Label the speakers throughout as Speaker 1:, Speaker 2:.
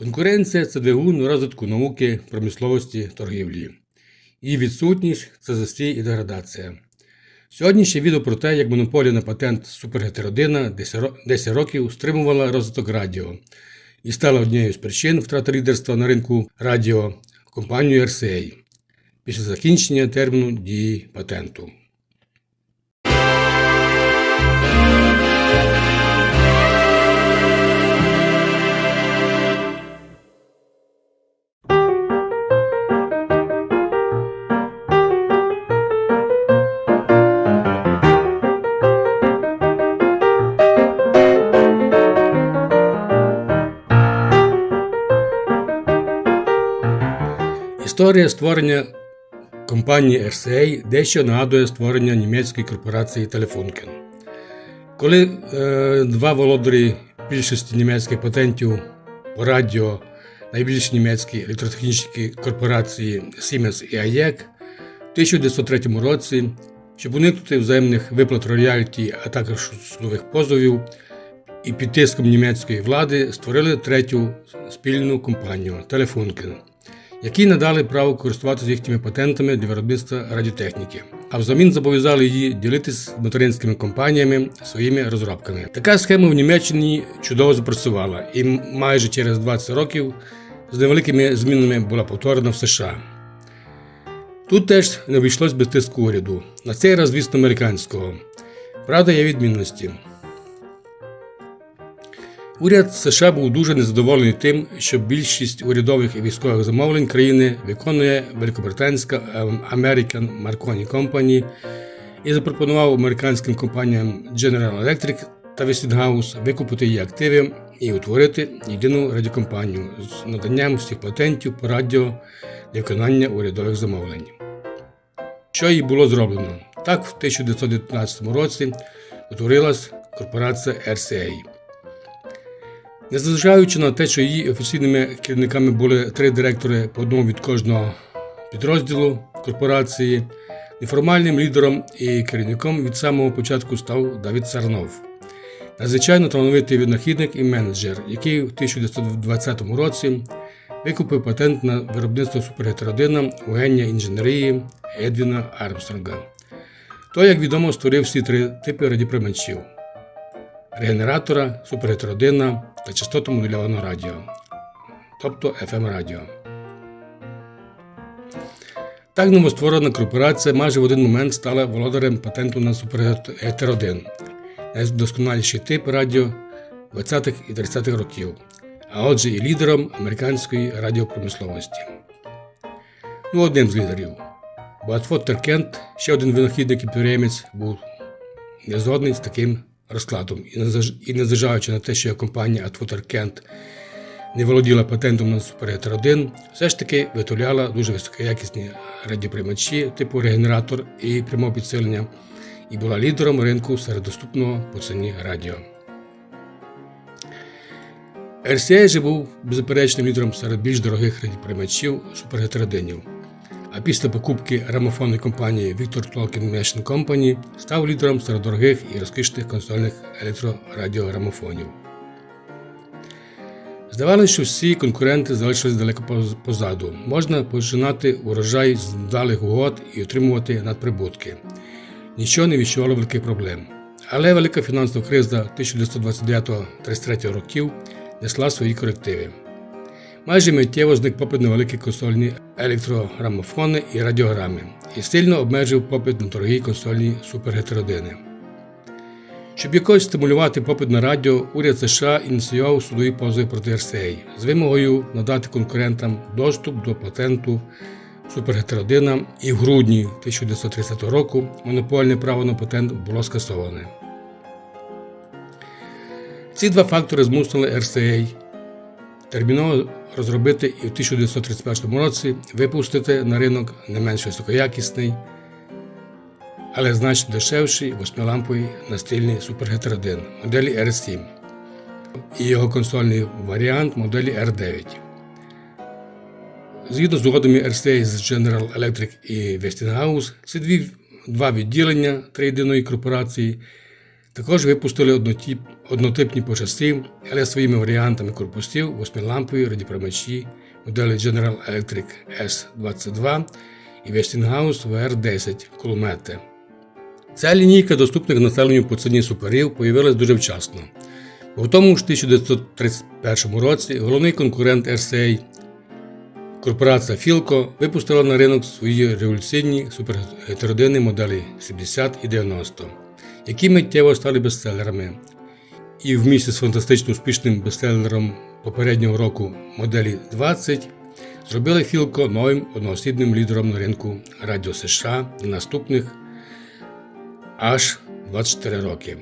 Speaker 1: Конкуренція це двигун розвитку науки, промисловості, торгівлі. Її відсутність це застій і деградація. Сьогоднішнє відео про те, як монополія на патент супергетеродина 10 10 років стримувала розвиток радіо і стала однією з причин втрати лідерства на ринку радіо компанію RCA після закінчення терміну дії патенту. Історія створення компанії RCA дещо нагадує створення німецької корпорації Telefunken. Коли е, два володарі більшості німецьких патентів по радіо, найбільші німецькі електротехнічні корпорації Siemens і AEG в 1903 році, щоб уникнути взаємних виплат роялті, а також судових позовів, і під тиском німецької влади створили третю спільну компанію Telefunken, які надали право користуватися їхніми патентами для виробництва радіотехніки, а взамін зобов'язали її ділитися з материнськими компаніями своїми розробками. Така схема в Німеччині чудово запрацювала, і майже через 20 років з невеликими змінами була повторена в США. Тут теж не обійшлось без тиску уряду, на цей раз, звісно, американського. Правда, є відмінності. Уряд США був дуже незадоволений тим, що більшість урядових і військових замовлень країни виконує великобританська ем, American Marconi Company і запропонував американським компаніям General Electric та Westinghouse викупити її активи і утворити єдину радіокомпанію з наданням всіх патентів по радіо для виконання урядових замовлень. Що і було зроблено? Так, в 1919 році утворилась корпорація RCA. Незважаючи на те, що її офіційними керівниками були три директори по одному від кожного підрозділу корпорації, неформальним лідером і керівником від самого початку став Давід Сарнов. Надзвичайно талановитий винахідник і менеджер, який в 1920 році викупив патент на виробництво супергетеродина у генія інженерії Едвіна Армстронга. Той, як відомо, створив всі три типи радіоприймачів регенератора, супергетеродина та частотомодульованого радіо, тобто FM радіо. Так новостворена корпорація майже в один момент стала володарем патенту на супергетеродин, найдосконаліший тип радіо 20-х і 30-х років, а отже і лідером американської радіопромисловості. Ну, одним з лідерів. Бо Фоттер Кент, ще один винахідник і підприємець, був незгодний з таким розкладом. І незважаючи на те, що компанія Atwater Kent не володіла патентом на супергетер 1, все ж таки виготовляла дуже високоякісні радіоприймачі типу регенератор і прямого підсилення, і була лідером ринку серед доступного по ціні радіо. RCA же був беззаперечним лідером серед більш дорогих радіоприймачів супергетеродинів. А після покупки грамофонної компанії Victor Tolkien Machine Company став лідером серед дорогих і розкішних консольних електрорадіограмофонів. Здавалося, що всі конкуренти залишились далеко позаду. Можна починати урожай з вдалих угод і отримувати надприбутки. Нічого не відчувало великих проблем. Але велика фінансова криза 1929-33 років несла свої корективи. Майже миттєво зник попит на великі консольні електрограмофони і радіограми і сильно обмежив попит на дорогі консольні супергетеродини. Щоб якось стимулювати попит на радіо, уряд США ініціював судові позови проти RCA з вимогою надати конкурентам доступ до патенту супергетеродина, і в грудні 1930 року монопольне право на патент було скасоване. Ці два фактори змусили RCA терміново розробити і в 1931 році випустити на ринок не менш високоякісний, але значно дешевший восьмиламповий настильний супергетеродин моделі R7 і його консольний варіант моделі R9. Згідно з угодами RCA з General Electric і Westinghouse, це дві, два відділення триєдиної корпорації Також випустили однотип, однотипні по часи, але своїми варіантами корпусів, восьмилампові радіоприймачі моделі General Electric S22 і Westinghouse VR10 кулемети. Ця лінійка доступних населенню по ціні суперів появилась дуже вчасно. Бо в тому ж 1931 році головний конкурент RCA корпорація Філко випустила на ринок свої революційні супергетеродинні моделі 70 і 90, які миттєво стали бестселерами. І в місті з фантастично успішним бестселером попереднього року моделі 20 зробили Філко новим одноосібним лідером на ринку Радіо США на наступних аж 24 роки.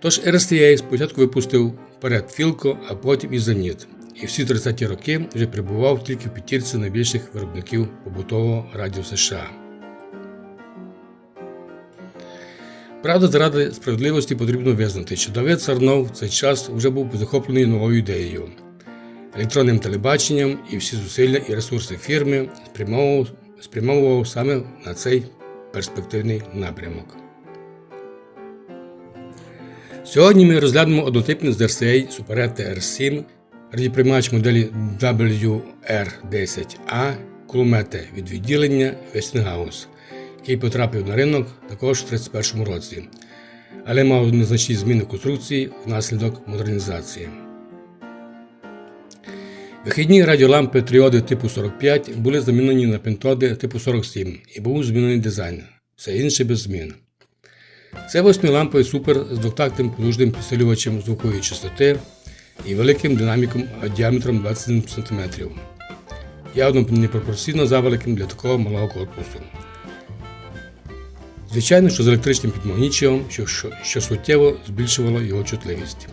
Speaker 1: Тож RSTA спочатку випустив вперед Філко, а потім і Зеніт. І всі 30-ті роки вже перебував тільки в п'ятірці найбільших виробників побутового радіо США. Правда, заради справедливості потрібно визнати, що Давид Сарнов в цей час вже був захоплений новою ідеєю. Електронним телебаченням і всі зусилля і ресурси фірми спрямовував, спрямовував саме на цей перспективний напрямок. Сьогодні ми розглянемо однотипний з RCA Super R7 радіоприймач моделі WR10A кулемети від відділення Westinghouse, який потрапив на ринок також у 1931 році, але мав незначні зміни конструкції внаслідок модернізації. Вихідні радіолампи тріоди типу 45 були замінені на пентоди типу 47 і був змінений дизайн, все інше без змін. Це восьмиламповий супер з двохтактним потужним підсилювачем звукової частоти і великим динаміком діаметром 27 см. Явно непропорційно завеликим для такого малого корпусу. Звичайно, що з електричним підмагнічувом, що, що, що суттєво збільшувало його чутливість.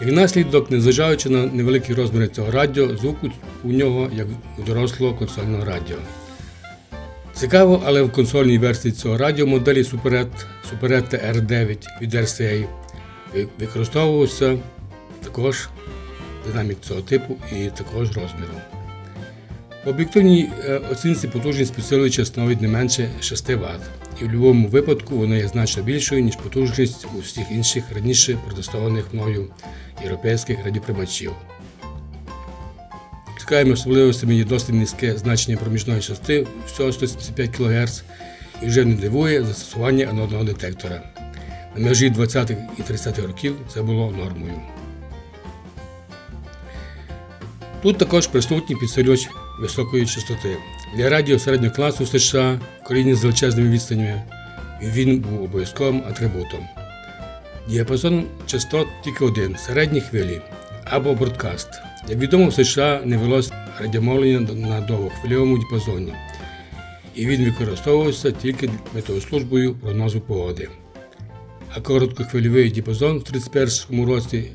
Speaker 1: Як наслідок, незважаючи на невеликі розміри цього радіо, звук у нього як у дорослого консольного радіо. Цікаво, але в консольній версії цього радіо моделі Superet, Superet R9 від RCA використовувався також динамік цього типу і також розміру. В об'єктивній е, оцінці потужність підсилювача становить не менше 6 Вт, і в будь-якому випадку вона є значно більшою, ніж потужність у всіх інших раніше протестованих мною європейських радіоприймачів. Цікавими особливостями є досить низьке значення проміжної частини всього 175 кГц і вже не дивує застосування анодного детектора. На межі 20-х і 30-х років це було нормою. Тут також присутній підсилювач високої частоти. Для радіо середнього класу США в країні з величезними відстанями він був обов'язковим атрибутом. Діапазон частот тільки один середні хвилі або бродкаст. Як відомо, в США не велось радіомовлення на довгохвильовому діапазоні, і він використовувався тільки метеослужбою прогнозу погоди. А короткохвильовий діапазон в 1931 році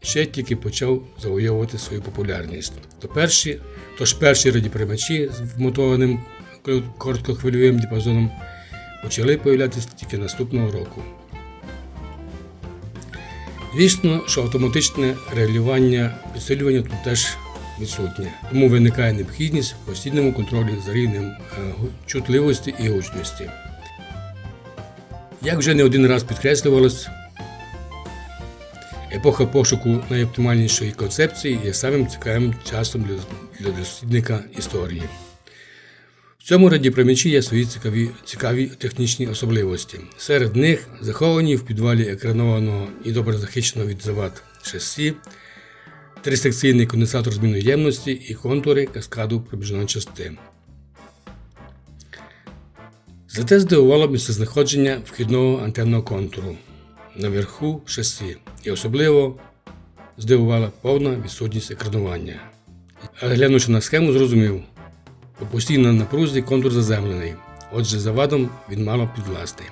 Speaker 1: ще тільки почав завойовувати свою популярність. То перші, Тож перші радіоприймачі з вмотованим короткохвильовим діапазоном почали появлятися тільки наступного року. Звісно, що автоматичне регулювання підсилювання тут теж відсутнє, тому виникає необхідність в постійному контролі за рівнем е, чутливості і гучності. Як вже не один раз підкреслювалось, епоха пошуку найоптимальнішої концепції є самим цікавим часом для дослідника історії. В цьому радіопромічі є свої цікаві цікаві технічні особливості. Серед них заховані в підвалі екранованого і добре захищеного від завад шасі, трисекційний конденсатор змінної ємності і контури каскаду пробіжної частини. Зате здивувало місцезнаходження вхідного антенного контуру наверху шасі і особливо здивувала повна відсутність екранування. Але глянувши на схему, зрозумів, по постійно напрузі контур заземлений, отже, завадом він мало підвласти.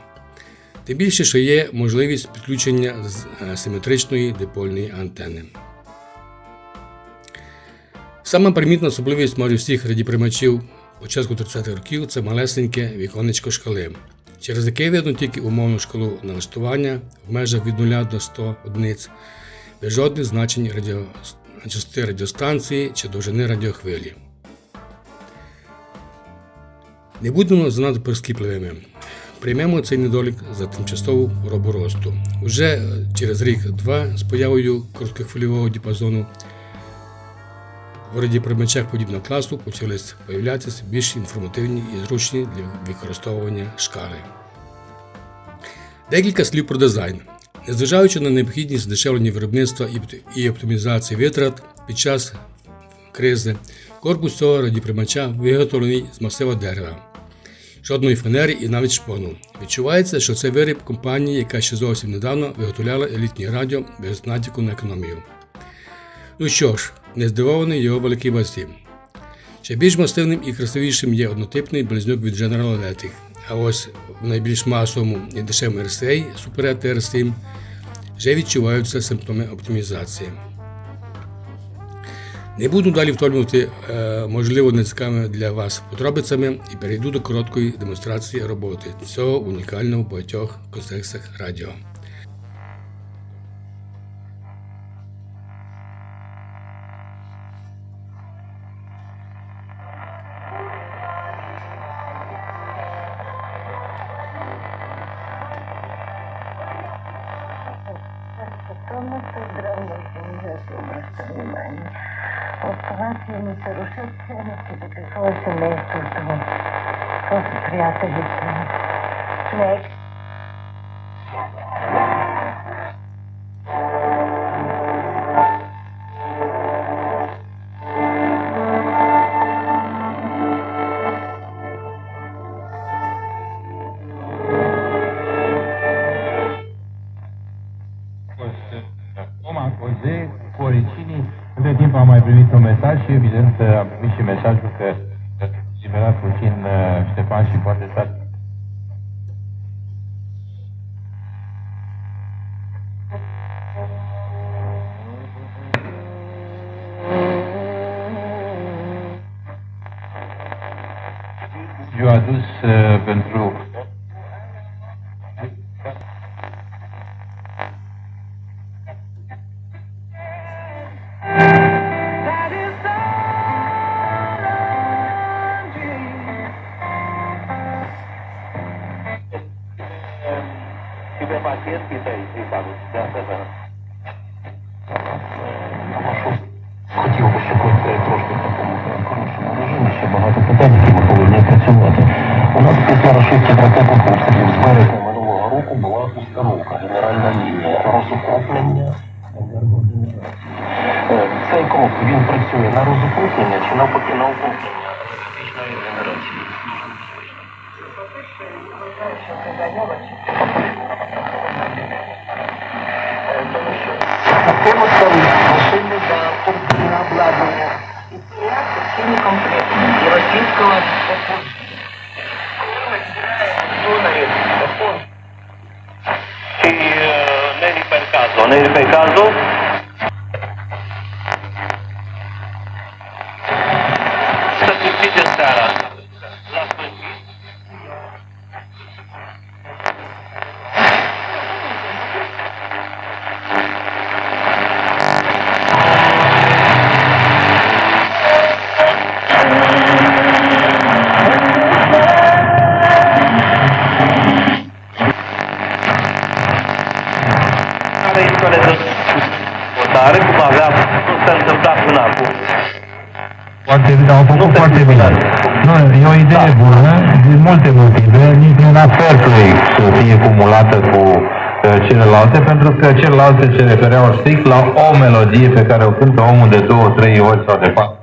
Speaker 1: Тим більше, що є можливість підключення з асиметричної дипольної антени. Сама примітна особливість майже всіх радіприймачів початку 30-х років це малесеньке віконечко шкали, через яке видно тільки умовну шкалу налаштування в межах від 0 до 100 одиниць, без жодних значень радіо... частоти радіостанції чи довжини радіохвилі. Не будемо занадто прискіпливими. приймемо цей недолік за тимчасову хворобу росту. Уже через рік-два з появою короткохвильового діапазону в радіоприймачах подібного класу почались появлятися більш інформативні і зручні для використовування шкали. Декілька слів про дизайн. Незважаючи на необхідність здешевлення виробництва і оптимізації витрат під час кризи, корпус цього радіоприймача виготовлений з масива дерева. Жодної фанери і навіть шпону. Відчувається, що це виріб компанії, яка ще зовсім недавно виготовляла елітні радіо без натяку на економію. Ну що ж, не здивований його великій вазі. Ще більш масивним і красивішим є однотипний близнюк від General Electric, а ось в найбільш масовому і дешевому RCA Super TR7 вже відчуваються симптоми оптимізації. Не буду далі втомлювати, е, можливо, нецікавими для вас подробицями і перейду до короткої демонстрації роботи цього унікального в багатьох контекстах радіо.
Speaker 2: sarımsak savaşın ne istiyorsun? Konsantriyata geçsin. Next. Primit un mesaj și evident am primit și mesajul că liberat puțin uh, Ștefan și poate sta Eu adus uh, pentru
Speaker 3: Пакетки та й кажуть, для себе.
Speaker 4: Хотів би, щоб ви трошки такому хорошому режимі ще багато питань, які ми повинні працювати. У нас після рашистських ракетних обстрілів з березня минулого року була установка, генеральна лінія енергогенерації. Е, Цей крок він працює на розукроплення чи навпаки на укроплення енергетичної генерації.
Speaker 5: Система стоїть, машини для турбінного обладнання. І це всіми комплектами. І російського донорів.
Speaker 3: Și uh, Neri
Speaker 2: Foarte bine, au făcut foarte bine. Nu, e o idee bună, din multe motive, nici nu era fair play să fie cumulată cu uh, celelalte, pentru că celelalte se refereau strict la o melodie pe care o cântă omul de două, trei ori sau de patru.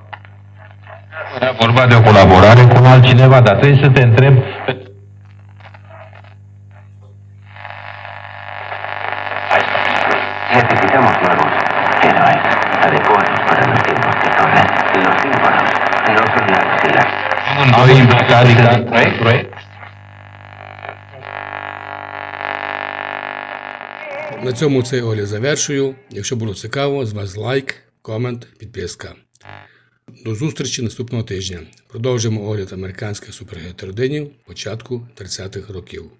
Speaker 2: Era vorba de o colaborare cu altcineva, dar trebuie să te întreb
Speaker 4: Necesitamos nuevos héroes adecuados para los tiempos que corren. Los símbolos
Speaker 2: proiect.
Speaker 1: На цьому цей огляд завершую. Якщо було цікаво, з вас лайк, комент, підписка. До зустрічі наступного тижня. Продовжимо огляд американських супергетеродинів початку 30-х років.